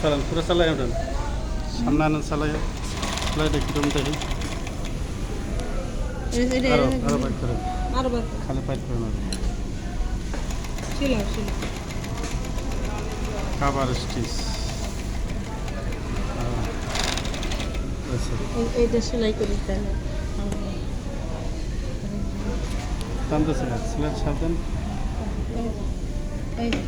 চালান পুরো চালাই ওঠেন সামনে আনেন চালাই চালাই দেখি তুমি দেখি। আরও আরও বাইক করেন আরও বার কর। খালি বাইক করেন আরও শিলাও, শিলাও। কাবার স্টিচ। এইটা সেলাই করি তাহলে। টানতে সিলেট সাবধান এই-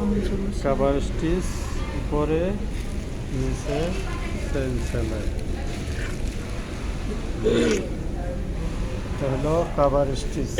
অঞ্চল কাবার স্টিচ উপরে নিচে চেন সেলাই এটা হলো কাবার স্টিচ।